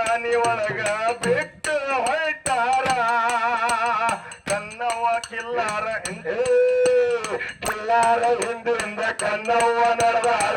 ದಾನಿ ಒಳಗ ಬಿಟ್ಟು ಹೊಯ್ತಾರ ಕನ್ನವ್ವ ಕಿಲ್ಲಾರ ಹಿಂದೆ ಕಿಲ್ಲಾರ ಹಿಂದಿಂದ ಕನ್ನವ್ವ ನಡೆದಾರ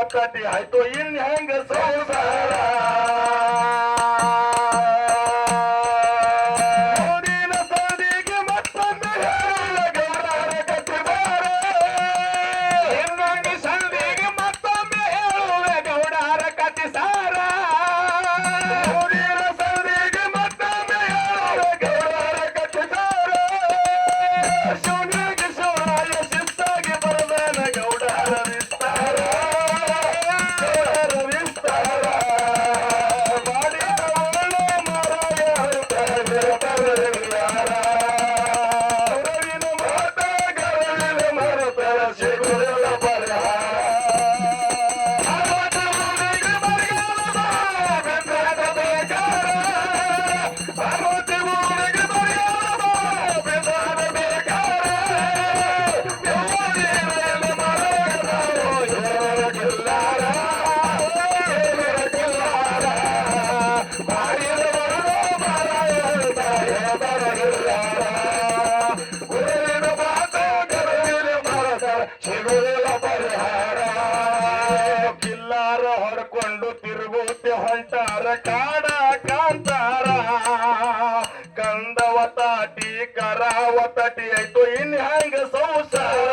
ಒಕ್ಕಟ್ಟಿ ಆಯ್ತು. ಇನ್ ಹೆಂಗ ಸೌದ ಕಾಂತಾರ ಹೊಡ್ಕೊಂಡು ತಿರುಗುತ್ತೆ ಹೊಂಟಾರ ಕಾಡ ಕಾಂತಾರ. ಕಂದವತಾಟಿ ಕರಾವತಟಿ ಆಯ್ತು ಇನ್ ಹೆಂಗ ಸಂಸಾರ?